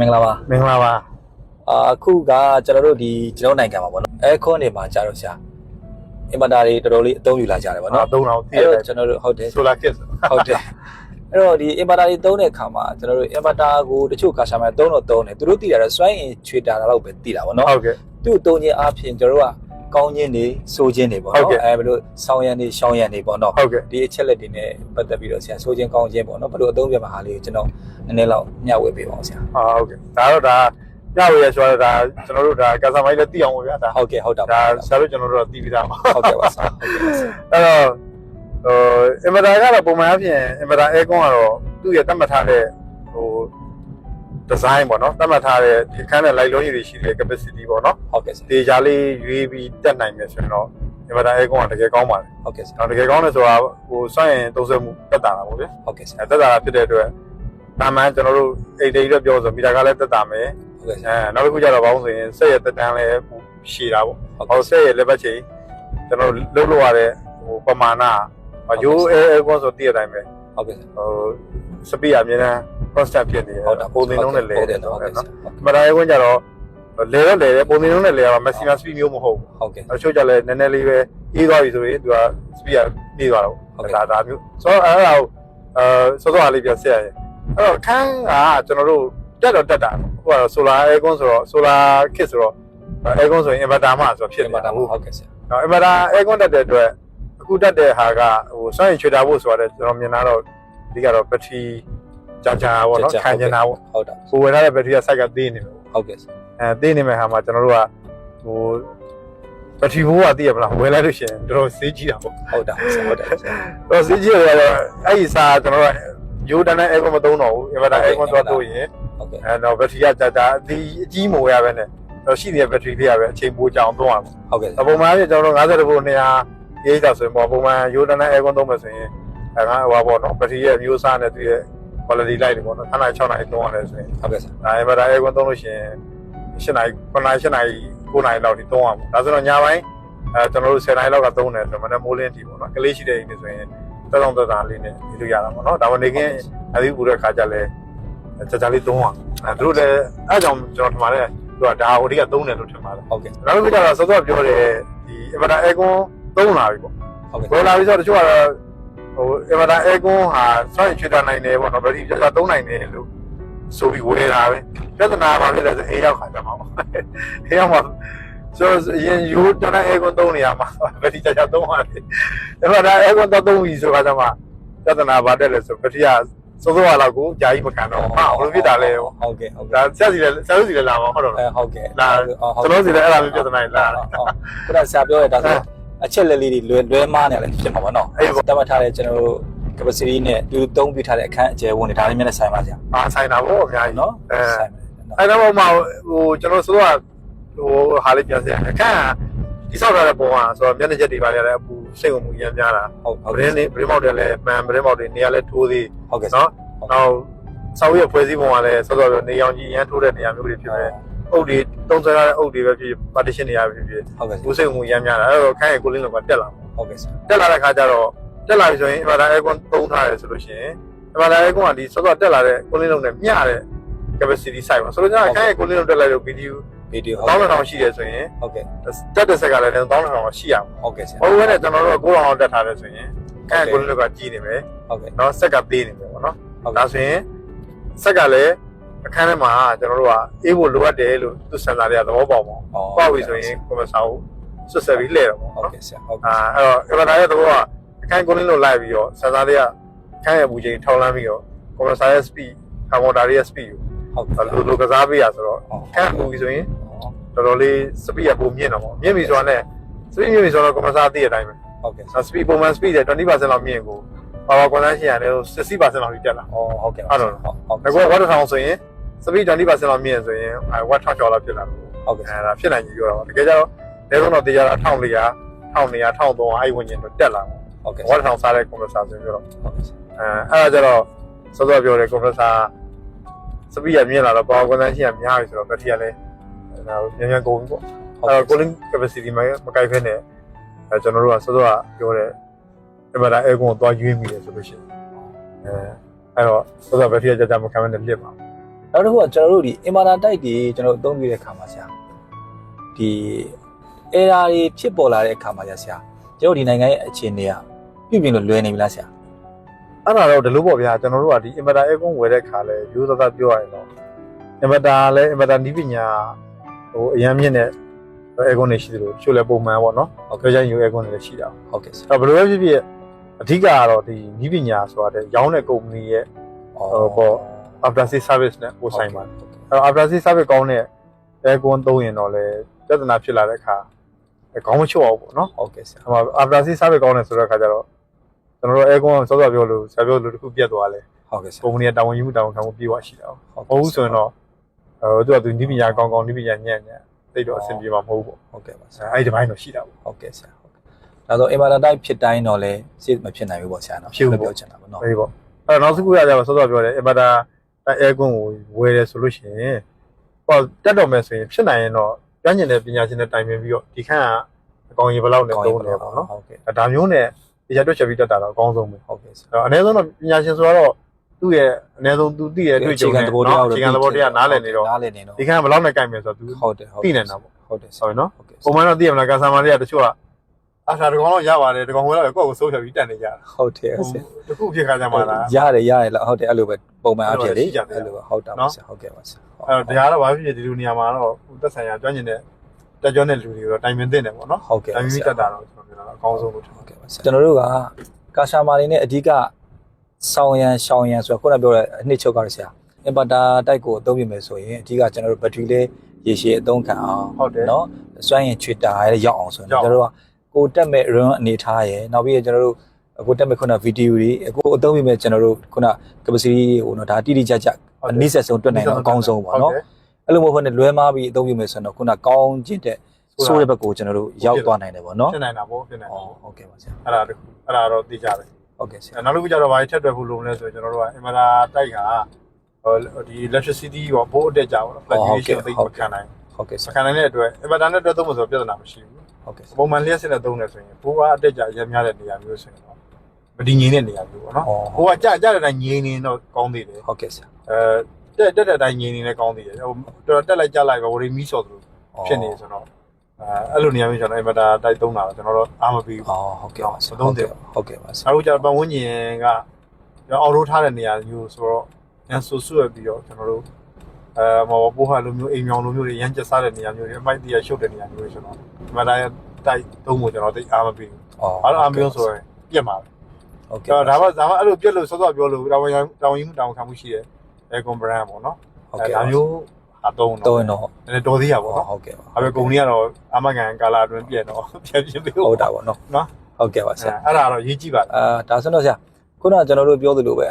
မင်္ဂလာပါမင်္ဂလာပါအာအခုကကျွန်တော်တို့ဒီကျွန်တော်နိုင်ငံမှာပေါ့နော်အဲခွန်းနေမှာကြာတော့ဆရာအင်ဗာတာတွေတော်တော်လေးအသုံးယူလာကြတယ်ပေါ့နော်နော်သုံးအောင်သိအဲ့ရတတော့ယ်ကျွန်တော်တို့ဟုတ်တယ်ဆိုလာကစ်ဟုတ်တယ်အဲ့တော့ဒီအင်ဗာတာတွေသုံးတဲ့အခါမှာကျွန်တော်တို့အင်ဗာတာကိုတချို့ကာရှာမှာသုံးတော့သုံးတယ်သူတို့သိတာတော့စွမ်းအင်ချွေတာတော့ပဲသိတာပေါ့နော်ဟုတ်ကဲ့သူ့သုံးခြင်းအပြင်ကျွန်တော်တို့က ကောင်းခြင်းတွေစိုးခြင်းတွေပေါ့ဟုတ်နော်ကဲ့အဲဘယ်လိုဆောင်းရံတွေရှောင်းရံတွေပေါ့နော်ဟုတ်ကဲ့ဒီအချက်လက်တွေနဲ့ပတ်သက်ပြီးတော့ဆရာစိုးခြင်းကောင်းခြင်းပေါ့နော်ဘယ်လိုအသုံးပြမှာဟာလေးကိုကျွန်တော်နည်းနည်းလောက်မျှဝေပေးပါအောင်ဆရာအာဟုတ်ကဲ့ဒါတော့ဒါညဝေရဆိုတော့ဒါကျွန်တော်တို့ဒါကစားမိုင်းလည်းသိအောင်ပါဗျာဒါဟုတ်ကဲ့ဟုတ်တာဒါပါဆရာတို့ကျွန်တော်တို့တော့သိပြီးသားပါဟုတ်ကဲ့ပါဆရာဟုတ်ကဲ့ပါဆရာအဲ့တော့ဟိုအင်ဗတာကတော့ပုံမှန်အဖြစ်အင်ဗတာအဲကွန်ကတော့သူ့ရဲ့တတ်မှတ်ထားတဲ့ ဟိုဒီဇိုင်းပေါ့နော်တတ်မှတ်ထားတဲ့ဒီခန်းနဲ့ light လုံးကြီးတွေရှိတဲ့ capacity ပေါ့နော်ဟုတ်ကဲ့ဆရာတေချာလေးရွေးပြီးတက်နိုင်မယ်ဆိုရင်တော့အင်ဗတာအဲကွန်ကတကယ်ကောင်းပါတယ်ဟုတ်ကဲ့ဆရာတော့တကယ်ကောင်းတယ်ဆိုတာဟိုစွန့်ရင်သုံးဆွဲမှုတက်တာတာပေါ့ဗျာဟုတ်ကဲ့ဆရာအဲတက်တာဖြစ်တဲ့အတွက်တာမန်ကျွန်တော်တို့အိတ်တိတ်တော့ပြောဆိုမီတာကလည်းတက်တာမယ်ဟုတ်ကဲ့ဆအဲရာနောက်တစ်ခုကျတော့ဘာလို့ဆိုရင်ဆက်ရတက်တန်းလည်းပိုရှည်တာပေါ့ဟုတ်ဟောကဲ့ဆက်ရလက်ပတ်ချိန်ကျွန်တော်လုံးလို့ရတဲ့ဟိုပမာဏရိုးအဲအဲကောဆိုတည့်ရတိုင်းပဲဟုတ်ကဲ့ဆရာဟိုစပီအမြဲတမ်း constant ဖြစ်နေတယ်ဟုတ်တာပုံသင်လုံးနဲ့လဲဟုတ်တတယ်ယ်နော်ဟုတ်ကဲ့ဆနော်ရာမတားရဲကွန်းကျတော့လဲတော့လဲတယ်ပုံသင်လုံးနဲ့လဲရမှာ maximum speed မျိုးမဟုတ်ဘူးဟုတ်ကဲ့အချို့ကျလည်းနည်းနည်းလေးပဲအေးသွားပြီဆိုရင်သူက speed ကပြေးသွားတော့ဟုတ်ကဲ့ဒါဒါမျိုးဆိုတော့အဲ့ဒါကိုအဲစောစောလေးပြန်ဆက်ရရင်အဲ့တော့ခန်းကကျွန်တော်တို့တက်တော့တက်တာဟိုကဆိုလာအဲကွန်းဆိုတော့ဆိုလာခစ်ဆိုတော့အဲကွန်းဆိုရင် inverter မှာဆိုတော့ဖြစ်ဖြစ်နေပါတာတာဟုတ်ဟုတ်ကဲ့ဆရာနော် inverter အဲကွန်းတက်တဲ့အတွက်အခုတက်တဲ့ဟာကဟိုစွမ်းရည်ချွေတာဖို့ဆိုတော့ကျွန်တော်မြင်တာတော့ဒီကတော့ battery ကြာကြာပေါ့နော်ခံကျင်တာပေါ့ဟုတ်တာကိုဝယ်ထားတဲ့ battery က site ကသေးနေတယ်ဟုတ်ကဲ့ဆရာအဲသေးနေမဲ့ဟာမှာကျွန်တော်တို့ကဟိုဘက်ထရီဘိုးကသိရမလားဝယ်လိုက်လို့ရှိရင်တော်တော်ဈေးကြီးတာပေါ့ဟုတ်တာဆရာဟုတ်တယ်ဆရာတော့ဈေးကြီးရတယ်တော့အဲ့ဒီစာကျွန်တော်တို့ရိုးတန်းနဲ့အဲကွန်မသုံးတော့ဘူးအင်ဗာတာအဲကွန်သွားလို့ရင်ဟုတ်ကဲ့အဲတော့ဘက်ထရီကကြာကြာဒီအကြီးမိုးရပဲနဲ့တော့ရှိနေတဲ့ဘက်ထရီလေးရပဲအချိန်ပိုကြောင်သုံးရမှာဟုတ်ကဲ့အပုံမှန်ပြကျွန်တော်တို့50ဘို့200ရေးတာဆိုရင်ပေါ့ပုံမှန်ရိုးတန်းနဲ့အဲကွန်သုံးမယ်ဆိုရင်အဲကဟိုပါပေါ့နော်ဘက်ထရီရဲ့မျိုးစားနဲ့သူရဲ့ quality light တွေပေါ့နော်ခဏ6နာရီသုံးရတယ်ဆိုရင်ဟုတ်ကဲ့ဆရာဒါအင်ဗာတာအဲကွန်သုံးလို့ရှိရင်7နာရီ9နာရီ7နာရီ9နာရီလောက်ထိသုံးရမှာဒါဆိုတော့ညပိုင်းအဲကျွန်တော်တို့10နာရီလောက်ကသုံးတယ်ဆိုတော့မနေ့မိုးလင်းထိပေါ့နော်ကလေးရှိတဲ့အိမ်တွေဆိုရင်တက်တော့တက်တာလေးနဲ့ဒီလိုရတာပေါ့နော်ဒါမှနေကင်းအသီးပူတဲ့ခါကျလဲကြာကြာလေးသုံးရအဲသူတို့လည်းအဲကြောင့်ကျွန်တော်ထင်ပါတယ်သူကဒါဟိုတိကသုံးတယ်လို့ထင်ပါတယ်ဟုတ်ကဲ့နောက်တစ်ခုကျတော့စောစောပြောတယ်ဒီအင်ဗာတာအဲကွန်သုံးလာပြီပေါ့ဟုတ်ကဲ့ပေါ်လာပြီဆိုတော့တချို့ကတော့ ဟိုအင်ဗာတာအဲကွန်ဟာစိုက်ချွေတာနိုင်တယ်ပေါ့နော်ဘယ်ဒီကြာကြာသုံးနိုင်တယ်လို့ဆိုပြီးဝယ်တာပဲပြဿနာပါဖြစ်လဲဆိုအေးရောက်ခါကြမှာပေါ့အေးရောက်မှာဆိုရင်ယူတနအဲကွန်သုံးနေရမှာဘယ်ဒီကြာကြာသုံးရတယ်အင်ဗာတာအဲကွန်သုံးပြီဆိုတာကြမှာပြဿနာပါတက်လဲဆိုဘယ်ဒီကစိုးစိုးရလောက်ကိုကြာကြီးမကန်တော့ဟာဘယ်လိုဖြစ်တာလဲဟုတ်ကဲ့ဟုတ်ကဲ့ဒါဆက်စီလဲဆက်စီလဲလာမှာဟုတ်တော့အဲဟုတ်ကဲ့လာကျွန်တော်စီလဲအဲ့ဒါမျိုးပြဿနာလာဟုတ်ခုနဆရာပြောရတာဆိုအချက်လက်လေးတွေလွယ်လွယ်မားနေလည်းဖြစ်မှာပေါ့နော် အဲ့ပေါ့တတ်မှတ်ထားတဲ့ကျွန်တော်တို့ capacity နဲ့ဒီသုံးပြထားတဲ့အခန်းအကျယ်ဝင်တွေဒါလေးများနဲ့ဆိုင်ပါဆရာအာဆိုင်တာပေါ့အများကြီးနော်အဲဆိုင်ပါအဲ့တော့မှဟိုကျွန်တော်ဆိုတော့ဟိုဟာလေးပြန်စရအခန်းဒီဆောက်ထားတဲ့ပုံကဆိုတော့မျက်နှာချက်တွေပါရတဲ့အပူစိတ်ဝင်မှုရမ်းများတာဟုတ်ဟုတ်ဗရင်းနေဗရင်းမောက်တွေလည်းမှန်ဗရင်းမောက်တွေနေရာလဲထိုးသေးဟုတ်ကဲ့နော်နောက်ဆောက်ရဖွဲ့စည်းပုံကလည်းစောစောပြောနေအောင်ကြီးရမ်းထိုးတဲ့နေရာမျိုးတွေဖြစ်တယ်အုပ်တွေတုံးဆွဲထားတဲ့အုပ်တွေပဲဖြစ် partition တွေရဖြစ်ဖြစ်ဟုတ်ကဲ့ပူစိတ်ဝင်မှုရမ်းများတာအဲ့တော့ခန်းရဲ့ကိုလင်းလောက်ကတက်လာဟုတ်ကဲ့ဆရာတက်လာတဲ့ခါကျတော့ တက်လာပြီဆိုရင် inverter aircon သုံးထားတယ်ဆိုလို့ရှိရင် inverter aircon ကဒီစောစောတက်လာတဲ့ကိုလင်းလုံးနဲ့မျှတဲ့ capacity size ပါဆိုတော့ခန်းရဲ့ကိုလင်းလုံးတက်လိုက်လို့ BTU ဗီဒီယိုဟုတ်တောင်းကဲ့တောင်ရှိတယ်ဆိုရင်ဟုတ်ကဲ့တက်တဲ့ဆက်ကလည်းတောင်းတောင်ရှိရမှာဟုတ်ကဲ့ဆရာ။ဟိုဘက်နဲ့ကျွန်တော်တို့က9တောင်အောင်တက်ထားတယ်ဆိုရင်ကဲကိုလည်းကကြီးနေမယ်ဟုတ်ကဲ့။နော်ဆက်ကသေးနေမယ်ပေါ့နော်ဟုတ်။ဒါကဲ့ဆိုရင်ဆက်ကလည်းအခန်းထဲမှာကျွန်တော်တို့ကအေးဖို့လိုအပ်တယ်လို့သူစံစာတွေကသဘောပေါက်ပါ။ပေါ့ပြီဆိုရင်ကွန်ပျူတာကိုဆွတ်ဆက်ပြီးလှည့်တော့ပေါ့ဟုတ်နော်ကဲ့ဆရာဟုတ်။အာအဲ့တော့အင်ဗာတာရဲ့သဘောက အခန်းကိုလင်းလို့လိုက်ပြီးတော့စံစာတွေကအခန်းရဲ့ပူချိန်ထောက်လန်းပြီးတော့ကွန်ပျူတာရဲ့ speed ကာဗွန်ဒါရဲ့ speed ဟုတ်ကိုလိုလိုကစားပေးရဆိုတော့အခန်းပူပြီဆိုရင်တော်တော်လေး speed ကပုံမြင့်တော့ပေါ့။မြင့်ပြီဆိုတာနဲ့ speed မြင့်ပြီဆိုတော့ကွန်ပျူတာသိတဲ့အတိုင်းပဲဟုတ်ကဲ့။ speed ပုံမှန် speed တဲ့20%လောက်မြင့်ကို power consumption ရတယ်60%လောက်ထိတက်လာအော်ဟုတ်ကဲ့ဟုတ်တော့ဟုတ်။ဒါက watt 1000ဆိုရင် speed 20%လောက်မြင့်ဆိုရင် watt 1000ကျော်လောက်ဖြစ်လာတယ်ဟုတ်ကဲ့။အဲဒါဖြစ်နိုင်ကြီးပြောတာပါ။တကယ်ကြတော့လဲဆုံးတော့တရား1400 1200 1300 1300အဲ့ဝင်ကျင်တော့တက်လာတယ် ဟုတ်ကဲ့။ watt 1000စားတဲ့ compressor ဆိုရင်ပြောတော့ဟုတ်ကဲ့အဲအဲ့ဒါကြတော့စောစောပြောတဲ့ compressor speed ကမြင့်လာတော့ power consumption ကများပြီဆိုတော့ battery ကလည်းဒါမြန်မြန်ကုန်ပြီပေါ့။အဲ့တော့ cooling capacity မမကိုက်ဖဲနဲ့အဲကျွန်တော်တို့ကစောစောကပြောတဲ့ inverter aircon ကိုသွားရွေးမိတယ်ဆိုလို့ရှိရင်အဲအဲ့တော့စောစောဘက်ထရီကြာကြာမခံမနဲ့ပြစ်ပါနောက်တစ်ခုကကျွန်တော်တို့ဒီအင်ဗာတာတိုက်တွေကျွန်တော်တို့အသုံးပြုတဲ့အခါမှာဆရာဒီ error တွေဖြစ်ပေါ်လာတဲ့အခါမှာဆရာကျွန်တော်တို့ဒီနိုင်ငံရဲ့အခြေအနေက ပြုပြင်လို့လွယ်နေပြီလားဆရာအဲ့ဒါတော့ဒီလိုပေါ့ဗျာကျွန်တော်တို့ကဒီ inverter aircon ဝယ်တဲ့ခါလဲရိုးသားသားပြောရရင်တော့ inverter လဲ inverter နီးပညာဟိုအရင်မြင့်တဲ့ aircon တွေရှိသလိုချို့လဲပုံမှန်ပေါ့နော်ဟုတ်ပြောကဲ့ချင်ယူ aircon တွေလည်းရှိတာဟုတ်ကဲ့ဆရာအဲ့တော့ဘယ်လိုပဲဖြစ်ဖြစ်အဓိကကတော့ဒီနီးပညာဆိုတာတဲ့ရောင်းတဲ့ကုမ္ပဏီရဲ့ဟိုပေါ့ after sales service နဲ့ပို့ဆိုင်ပါတယ်အဲ့တော့ after sales service ကောင်းတဲ့ aircon သုံးရင်တော့လဲပြဿနာဖြစ်လာတဲ့အခါခေါင်းမချော့အောင်ပေါ့နော်ဟုတ်ကဲ့ဆရာဟို after sales service ကောင်းတယ်ဆိုတဲ့အခါကျတော့ ကျွန်တော်တို့ aircon စောစောပြောလို့ဆရာပြောလို့တစ်ခုပြတ်သွားလဲဟုတ်ကဲ့ဆရာ ကုမ္ပဏီကတာဝန်ယူမှုတာဝန်ခံမှုပြေဝရှိတာပေါ့ဟုတ်မဟုတ်ဘူးဆိုရင်တော့အဲသူကသူနိပညာကောင်းကောင်းနိပညာညံ့ညံ့သိတော့အဆင်ပြေမှာမဟုတ်ဘူးဟုတ်ကဲ့ပါဆရာပေါ့အဲ့ဒီဘိုင်းတော့ရှိတာပေါ့ ဟုတ်ကဲ့ဆရာဟုတ်ကဲ့ဒါဆိုအင်ဗာတာတိုက်ဖြစ်တိုင်းတော့လဲစစ်မဖြစ်နိုင်ဘူးပေါ့ဆရာနော်ပြောချင်တာပေါ့နော်အေးပေါ့အဲ့တော့နောက်တစ်ခုကကြတော့စောစောပြောတယ် inverter aircon ကိုဝယ်တယ်ဆိုလို့ရှိရင်ဟောတက်တော့မယ်ဆိုရင်ဖြစ်နိုင်ရင်တော့ကျန်းကျင်တဲ့ပညာရှင်တွေတိုင်ပင်ပြီးတော့ဒီခန့်ကအကောင်ကြီးဘယ်လောက်နဲ့သုံးတယ်ပေါ့နော် ဟုတ်ကဲ့ ဒါမျိုးနဲ့ ဒီရက်တွက်ချက်ပြီးတက်တာတော့အကောင်းဆုံးပဲဟုတ်ကဲ့ဆရာအဲ့တော့အနည်းဆုံးတော့ပညာရှင်ဆိုတော့သူ့ရဲ့အနည်းဆုံးသူသိရဲ့အတွေ့အကြုံနဲ့သဘောတရားအခြေခံသဘောတရားနားလည်နေတော့နားလည်နေတော့ဒီခန့်ကဘယ်လောက်နဲ့ကြိုက်မယ်ဆိုတော့သူဟုတ်တယ်ဟုတ်သိနေတာပေါ့ဟုတ်တယ်ဆဆိုရာရင်နော်ဟုတ်ကဲ့ပုံမှန်တော့သိရမလားကန်ဆာမာတွေကတချို့ကအာသာတကောင်တော့ရပါတယ်တကောင်ဝင်လာတယ်ကိုယ့်ကိုစိုးဖြတ်ပြီးတက်နေကြတာဟုတ်တယ်ဆရာတခုဖြစ်ခါကြမှာလားရတယ်ရတယ်လားဟုတ်တယ်အဲ့လိုပဲပုံမှန်အဖြစ်လေအဲ့လိုပဲရှိကြတယ်အဲ့လိုပဲဟုတ်တာပါဆရာဟုတ်ကဲ့ပါဆရာအဲ့တော့တရားတော့ဘာဖြစ်ဖြစ်ဒီလိုနေရာမှာတော့သက်ဆိုင်ရာကျွမ်းကျင်တဲ့တက်ကြွတဲ့လူတွေတော့တိုင်ပင်သင့်တယ်ပေါ့နော်ဟုတ်ကဲ့တိုင်ပါပင်ဆပြီးရာတက်တာတော့ကျွန် တော်ပြောတာအကောင်းဆုံးလို့ထင်ဟုတ်ကဲ့ပါဆရာကျွန်တော်တို့ကကာရှာမာတွေနဲ့အဓိကဆောင်းရန်ရှောင်းရန်ဆိုတော့ခုနပြောတဲ့အနှစ်ချုပ်ကရဆရာအင်ဗာတာတိုက်ကိုအသုံးပြုမယ်ဆိုရင်အဓိကကျွန်တော်တို့ဘက်ထရီလေးရေရှည်အသုံးခံအောင်ဟုတ်တယ်နော်စွမ်းရင်ချွေတာရဲရောက်အောင်ဆိုရင်ကျွန်တော်တို့ကကိုတက်မဲ့ run အနေထားရယ်နောက်ပြီးကျွန်တော်တို့ကိုတက်မဲ့ခုနဗီဒီယိုတွေကိုအသုံးပြုမဲ့ကျွန်တော်တို့ခုန capacity ဟိုနော်ဒါတိတိကျကျအနည်းဆက်ဆုံးတွက်နိုင်တော့အကောင်းဆုံးပါနော်အဲ့လိုမဟုတ်ဘဲနဲ့လွဲမားပြီးအသုံးပြုမယ်ဆိုရင်တော့ခုနကောင်းကျင့်တဲ့ ဆိုးတဲ့ဘက်ကိုကျွန်တော်တို့ရောက်သွားနိုင်တယ်ပေါ့နော်ဖြစ်နိုင်တာပေါ့ဖြစ်နိုင်ဟောတာပေါ့ဟုတ်ကဲ့ပါဆရာအဲ့ဒါတခုအဲ့ဒါတော့သိကြတယ်ဟုတ်ကဲ့ဆရာနောက်တစ်ခုကျတော့ဘာထက်တွယ်ဖို့လိုမလဲဆိုရင်ကျွန်တော်တို့ကအင်မရာတိုက်ကဟိုဒီ electricity ရောဘိုးအတက်ကြပါတော့ fluctuation သိမခံနိုင်ဟုတ်ကဲ့ဆစရာခံနိုင်တဲ့အတွက် inverter နဲ့တွဲသုံးဖို့ဆိုပြဿနာမရှိဘူးဟုတ်ကဲ့ဆရာပုံမှန်လျှက်စစ်နဲ့သုံးတယ်ဆိုရင်ဘိုးကအတက်ကြရက်များတဲ့နေရာမျိုးဆိုရင်တော့မတည်ငြိမ်တဲ့နေရာမျိုးပေါ့နော်ဘိုးကကြကြတဲ့အတိုင်းငြိမ်နေတော့ကောင်းသေးတယ်ဟုတ်ကဲ့ဆရာအဲတက်တက်တဲ့အတိုင်းငြိမ်နေလည်းကောင်းသေးတယ်ဟိုတော်တက်လိုက်ကြလိုက်ပဲဝရီမီဆော့သလိုဖြစ်နေဆိုတော့ အဲအဲ့လိုနေရာမျိုးကျွန်တော် inverter တိုက်သုံးတာတော့ကျွန်တော်တို့အားမပေးဘူးဟောဟုတ်ကဲ့ပါဆရာမသုံးသင့်ဟုတ်ကဲ့ပါဆရာအခုကျတော့ပတ်ဝန်းကျင်ကအောက်ရိုးထားတဲ့နေရာမျိုးဆိုတော့ရန်ဆူဆူရပြီးတော့ကျွန်တော်တို့အဲမဘောပိုးဟာလိုမျိုးအိမ်မြောင်လိုမျိုးတွေရမ်းကျက်စားတဲ့နေရာမျိုးတွေအမိုက်တရရှုပ်တဲ့နေရာမျိုးတွေဆိုတော့ဒီမှာတိုင်းတိုက်သုံးဖို့ကျွန်တော်သိအားမပေးဘူးဟောအားအားမျိုးဆိုရင်ပြက်မှာပဲဟုတ်ကဲ့ကျွန်တော်ဒါမှဒါမှအဲ့လိုပြက်လို့စောစောပြောလို့တာဝန်တာဝန်ယူတာဝန်ခံမှုရှိတဲ့အဲကွန်ဘရန်ပေါ့နော်ဟုတ်အဲကဲ့ဒါမျိုး ဟာသုံးတော့တော့ရင်တော့နည်းနည်းတော်သေးရပေါ့နော်ဟုတ်ကဲ့ပါအဲ့ပဲကုံကြီးကတော့အမကန်ကာလာအတွင်းပြက်တော့ပြက်ပြက်ပြီးဟုတ်တာပေါ့နော်နော်ဟုတ်ကဲ့ပါဆရာအဲ့ဒါတော့ရေးကြည့်ပါလားအာဒါဆိုတော့ဆရာခုနကကျွန်တော်တို့ပြောသလိုပဲ